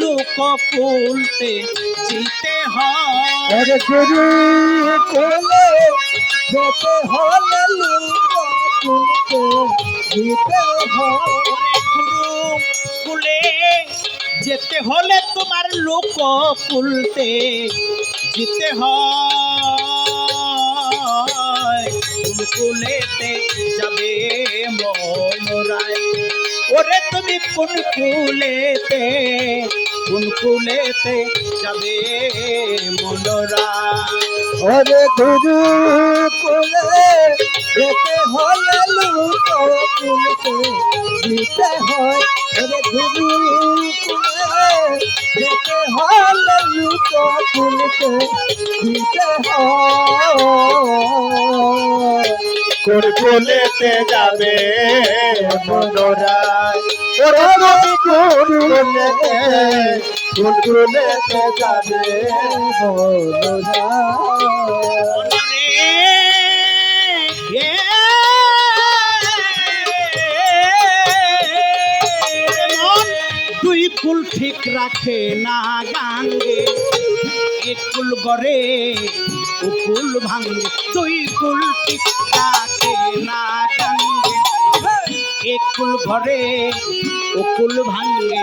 Look কুলতে জিতে আরে গুরু কোলে যেতে হলে লুকো দিতে হয়। ওরে গুরু কুলে যেতে হলে তোমার লোক কুলতে যেতে হয়। কুলেতে যাবে মনোরায় ওরে তুমি কোন কুলেতে কোন কুলেতে যাবে মনোরায় আরে গুরু কোলে যেতে হলে লুকো কুলতে দিতে হয়। আরে গুরু যেতে হলে লুকো কুলতে দিতে হয়। কুলকুলেতে যাবে মনোরায়। ওরে তুমি কুলকুলেতে কুলকুলেতে যাবে মনরে এ দুই ঠিক রাখে না গাঙ্গে এক কুল গড়ে ভাঙ্গে দুই কুল ঠিক রাখে না গাঙ্গে এক কুল ঘরে উকুল ভাঙ্গে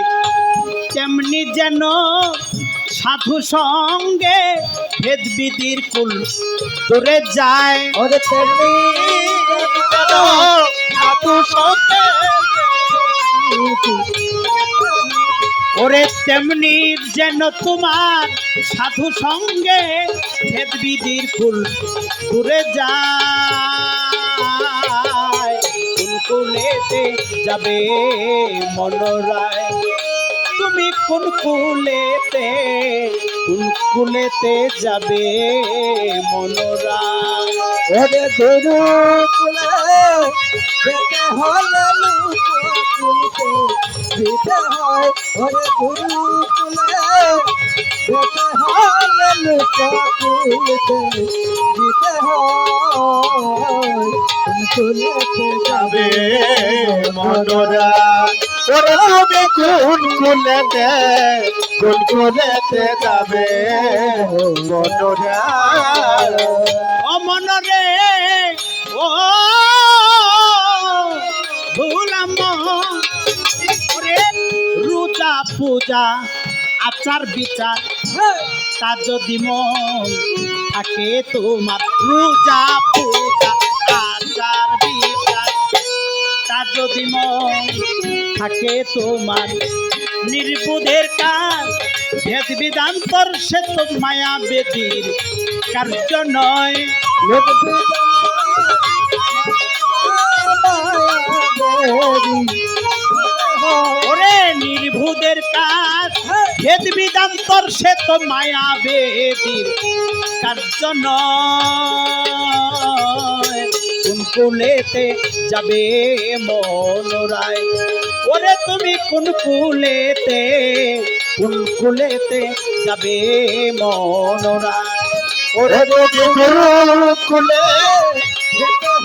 তেমনি যেন সাধু সঙ্গে ভেদ বিধির কুল দূরে যায়। ওরে তেমনি সাধু সঙ্গে ওরে তেমনি যেন তোমার সাধু সঙ্গে ভেদ ফুল দূরে যায়। কুল কুলেতে যাবে মনোরায় তুমি কোন কুলেতে কোন কুলেতে যাবে মনোরায় ওরে গুরু কুলে দিতে হয় ওরে গুরু কুলে যেতে হলে লুকো কুলতে দিতে হয় কুলতে যাবে মনোরায় ওরে তুমি কুলকুলেতে কুলকুলেতে যাবে মনোরায় ও মনরে ও পূজা, আচার বিচার। তা যদি মন থাকে তোমার রোজা পূজা, আচার বিচার। তা যদি মন থাকে তোমার নির্বুধের কাজ ভেদ বিধান্তর সে তো মায়া বেদির। কার্য নয় ওরে নির্ভুদের কাজ ভেদ বিধান্তর সে তো মায়া বেদির কার্য নয় কোন কুলেতে যাবে মনোরায় ওরে তুমি কোন কুলেতে কোন কুলেতে যাবে মনোরায় ওরে তুমি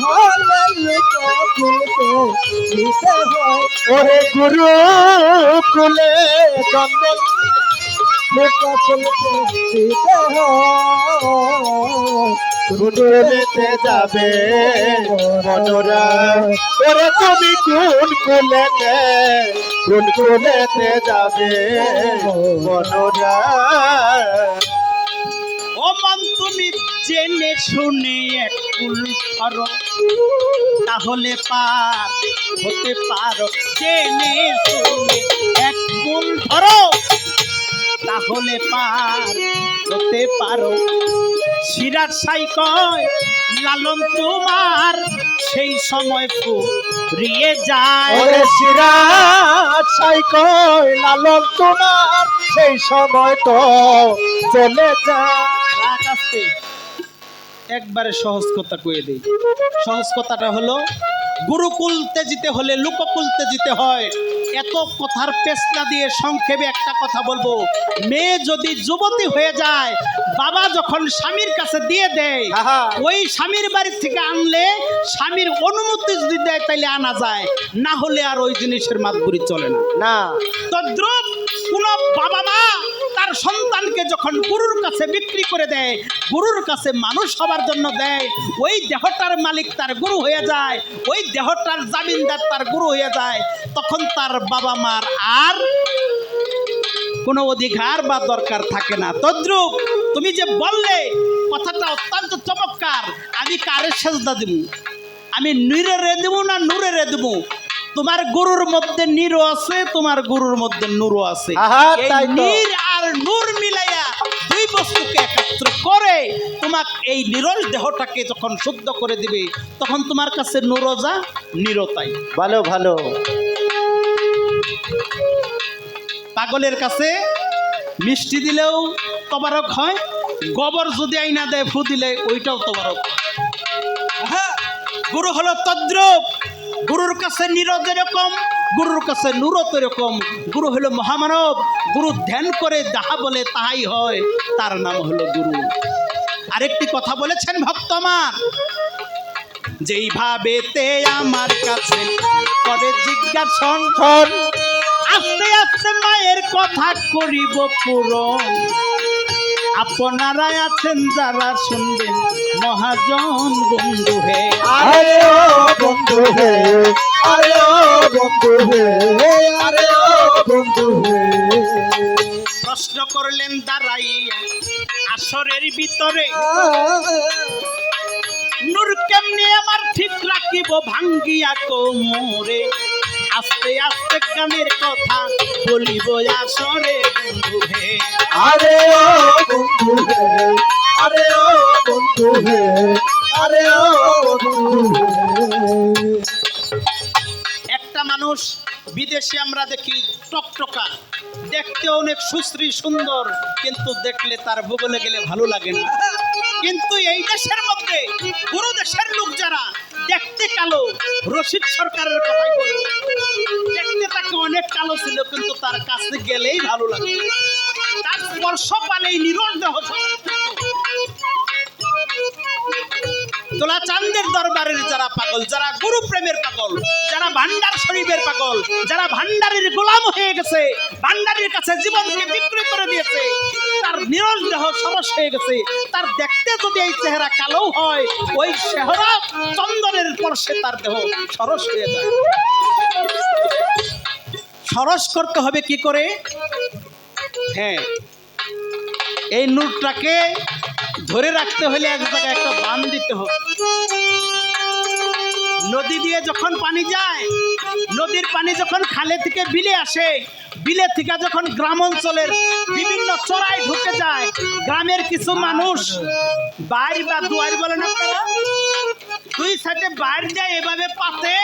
হলে ওরে গুরু কুলে চন্দন। লুকো কুলতে দিতে যাবে মনোরায় ওরে তুমি কোন কুলেতে কোন কুলেতে যাবে মনোরায় ও মন তুমি জেনে শুনে এক কুল ধরো। তাহলে পার হতে পারো। জেনে শুনে এক কুল ধরো। তাহলে পার হতে পারো। সিরাজ সাই কয়, লালন তোমার সেই সময় ফুরিয়ে যায়। সিরাজ সাইকই লালন তোমার সেই সময় তো চলে যায়। রাগ একবারে সহজ কথা কয়ে দেই। সহজ কথাটা হলো গুরুকুল তেজিতে হলে লুককুল তেজিতে হয়। এত কথার পেছনা দিয়ে সংক্ষেপে একটা কথা বলব। মেয়ে যদি যুবতী হয়ে যায় বাবা যখন স্বামীর কাছে দিয়ে দেয়। ওই স্বামীর বাড়ি থেকে আনলে স্বামীর অনুমতি যদি দেয় তাইলে আনা যায়। না হলে আর ওই জিনিসের মাতগুরি চলে না। না। তদ্রুপ কোন বাবা মা তার সন্তানকে যখন গুরুর কাছে বিক্রি করে দেয়, গুরুর কাছে মানুষ হবার জন্য দেয়, ওই দেহটার মালিক তার গুরু হয়ে যায়, ওই দেহটার জামিনদার তার গুরু হয়ে যায়, তখন তার বাবা মার আর কোনো অধিকার বা দরকার থাকে না। তদ্রুপ তুমি যে বললে, কথাটা অত্যন্ত চমৎকার। আমি কারে সেজদা দিব আমি নীরে রে দেব না নূরে রে দেব তোমার গুরুর মধ্যে নীরও আছে তোমার গুরুর মধ্যে নূরও আছে। নীর আর নূর মিলাইয়া দুই বস্তুকে একত্র করে এই নিরস দেহটাকে যখন শুদ্ধ করে দিবে তখন তোমার কাছে নুরোজা নিরতাই ভালো ভালো। পাগলের কাছে মিষ্টি দিলেও তবারক হয় গোবর যদি আইনা দেয় ফু দিলে ওইটাও তবারক। হ্যাঁ, গুরু হলো তদ্রুপ। গুরুর কাছে নীরজ এরকম গুরুর কাছে নুরত এরকম। গুরু হলো মহামানব গুরু ধ্যান করে যাহা বলে তাহাই হয় তার নাম হলো গুরু। আরেকটি কথা বলেছেন ভক্ত আমার যেইভাবেতে আমার কাছে করে জিজ্ঞাসন আস্তে আস্তে মায়ের কথা করিব পূরণ। আপনারা আছেন যারা শুনবেন মহাজন বন্ধু হে। আরে ও হে আরে ও বন্ধু হে আরে ও বন্ধু প্রশ্ন করলেন দাঁড়াইয়া আসরের ভিতরে। নূর কেমনে আমার ঠিক রাখিব ভাঙ্গিয়া কোমরে? আস্তে আস্তে কানের কথা বলিব আসরে বন্ধু হে আরে ও বন্ধু হে আরে ও বন্ধু হে আরে ও বিদেশে আমরা দেখি টকটকা। দেখতে অনেক সুশ্রী সুন্দর, কিন্তু দেখলে তার ভূগোলে গেলে ভালো লাগে না। কিন্তু এই দেশের মধ্যে পুরো দেশের লোক যারা দেখতে কালো, রশিদ সরকারের কথাই বলব। দেখতে তাকে অনেক কালো ছিল, কিন্তু তার কাছে গেলেই ভালো লাগে তার স্পর্শ পালেই নিরল দেহ তোলা চান্দের দরবারের যারা পাগল, যারা গুরু প্রেমের পাগল, যারা ভান্ডার শরীফের পাগল, যারা ভান্ডারের গোলাম হয়ে গেছে, ভান্ডারের কাছে জীবনকে বিক্রি করে দিয়েছে, তার নিরল দেহ সরস হয়ে গেছে, তার দেখতে যদি এই চেহারা কালো হয়, ওই চেহারা চন্দনের স্পর্শে তার দেহ সরস হয়ে যায়। সরস করতে হবে কি করে? হ্যাঁ এই নূরটাকে ধরে রাখতে হলে এক জায়গায় একটা বান দিতে হবে। নদী দিয়ে যখন পানি যায়, নদীর পানি যখন খালে থেকে বিলে আসে, বিলে থেকে যখন গ্রাম অঞ্চলের বিভিন্ন চড়াই ঢুকে যায়, গ্রামের কিছু মানুষ বাইর বা দুয়ার বলেন আপনারা? দুই সাইডে বাইর যায়, এভাবে পাতে,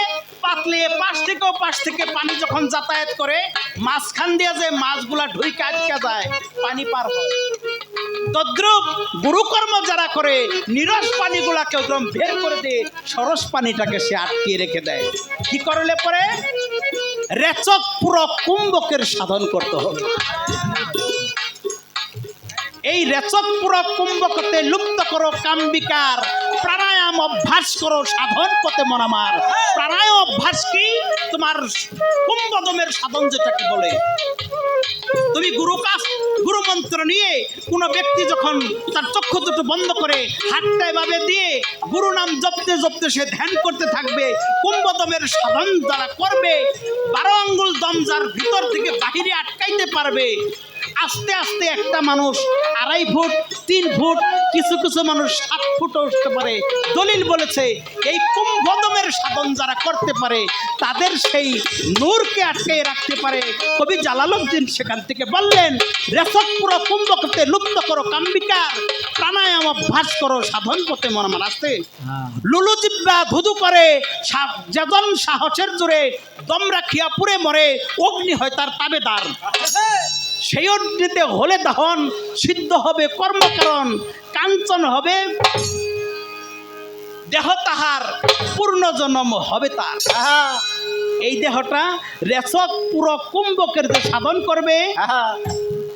পাতলে পাশ থেকে পাশ থেকে পানি যখন যাতায়াত করে, মাঝখান দিয়ে যে মাছগুলা ঢুইকে আটকে যায়, পানি পার হয়। তদ্রুপ গুরুকর্ম যারা করে, নিরস পানিগুলাকে একদম বের করে দিয়ে সরস পানিটাকে সে আটকিয়ে রেখে দেয়। কি করলে পরে? রেচক পুরো কুম্ভকের সাধন করতে হবে। এই রেচক পুরো কুম্ভকতে লুপ্ত করো কাম্বিকার, প্রাণায়াম অভ্যাস করো সাধন পথে মনামার। প্রাণায়াম অভ্যাস কি? তোমার কুম্ভদমের সাধন যেটাকে বলে। তুমি গুরু কাজ গুরু মন্ত্র নিয়ে কোনো ব্যক্তি যখন তার চক্ষু দুটো বন্ধ করে হাতটা এভাবে দিয়ে গুরু নাম জপতে জপতে সে ধ্যান করতে থাকবে, কুম্ভদমের সাধন যারা করবে, বারো আঙ্গুল দম যার ভিতর থেকে বাহিরে আটকাইতে পারবে আস্তে আস্তে একটা মানুষ আড়াই ফুট তিন ফুট কিছু কিছু মানুষ সাত ফুট উঠতে পারে। দলিল বলেছে এই কুম্ভদমের সাধন যারা করতে পারে তাদের সেই নূরকে আটকে রাখতে পারে। কবি জালালউদ্দিন সেখান থেকে বললেন রেশক পুরো কুম্ভকতে লুপ্ত করো কাম্বিকার প্রাণায়াম অভ্যাস করো সাধন পথে মনামার আসতে লুলু জিব্বা ধুধু করে সা- যেজন সাহসের জোরে দম রাখিয়া পুরে মরে অগ্নি হয় তার তাবেদার। সেই অগ্নিতে হলে দহন সিদ্ধ হবে কর্মকারণ কাঞ্চন হবে দেহ তাহার পূর্ণ জন্ম হবে তার। এই দেহটা রেচক পুরো কুম্ভকের যে সাধন করবে আহা!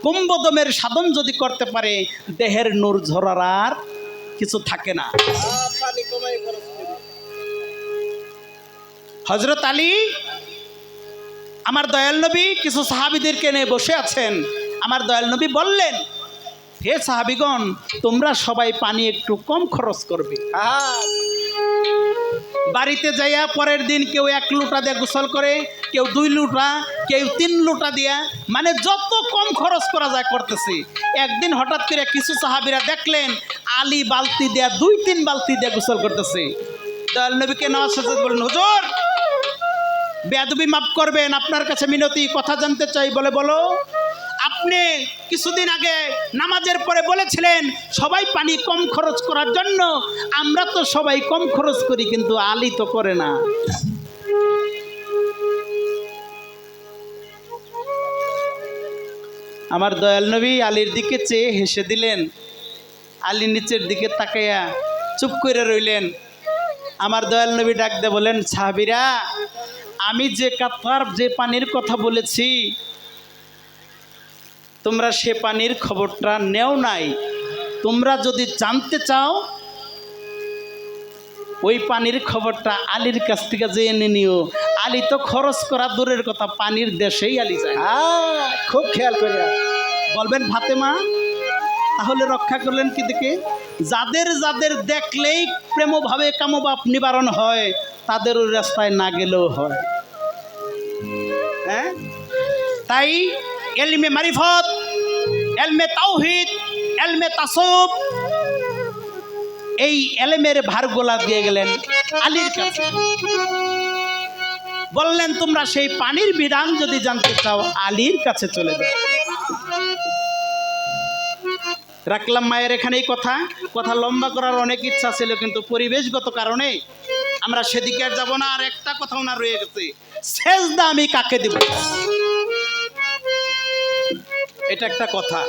কুম্ভদমের সাধন যদি করতে পারে দেহের নূর ঝরার আর কিছু থাকে না। হজরত আলী আমার দয়াল নবী কিছু সাহাবিদেরকে নিয়ে বসে আছেন। আমার দয়াল নবী বললেন, হে সাহাবিগণ, তোমরা সবাই পানি একটু কম খরচ করবে। বাড়িতে যাইয়া পরের দিন কেউ এক লুটা দিয়ে গোসল করে, কেউ দুই লুটা, কেউ তিন লুটা দিয়া মানে যত কম খরচ করা যায় করতেছি। একদিন হঠাৎ করে কিছু সাহাবিরা দেখলেন, আলী বালতি দেয়া, দুই তিন বালতি দিয়ে গোসল করতেছে। দয়াল নবীকে নওয়াজ বলেন হুজুর বেয়াদবি মাফ করবেন, আপনার কাছে মিনতি, কথা জানতে চাই, বলে বলো। আপনি কিছুদিন আগে নামাজের পরে বলেছিলেন, সবাই পানি কম খরচ করার জন্য, আমরা তো সবাই কম খরচ করি, কিন্তু আলী তো করে না। আমার দয়াল নবী আলীর দিকে চেয়ে হেসে দিলেন। আলী নিচের দিকে তাকাইয়া চুপ করে রইলেন। আমার দয়াল নবী ডাক দে বলেন, সাহাবিরা আমি যে কাতার যে পানির কথা বলেছি তোমরা সে পানির খবরটা নেও নাই। তোমরা যদি জানতে চাও ওই পানির খবরটা আলীর কাছ থেকে যে এনে নিও। আলী তো খরচ করা দূরের কথা পানির দেশেই আলী যায়। হ্যাঁ খুব খেয়াল করে বলবেন ফাতেমা তাহলে রক্ষা করলেন কি দেখে? যাদের যাদের দেখলেই প্রেমভাবে কামবাপ নিবারণ হয়, তাদেরও রাস্তায় না গেলেও হয়। হ্যাঁ? তাই এলমে মারিফত, এলমে তাওহিদ, এলমে তাসব, এই এলেমের ভারগোলা দিয়ে গেলেন আলীর কাছে। বললেন, তোমরা সেই পানির বিধান যদি জানতে চাও, আলীর কাছে চলে যাও। রাখলাম মায়ের এখানেই কথা। কথা লম্বা করার অনেক ইচ্ছা ছিল, কিন্তু পরিবেশগত কারণে আমরা সেদিকে আর যাব না, আর একটা কথাও না রয়ে গেছে শেষ আমি কাকে দেব? এটা একটা কথা।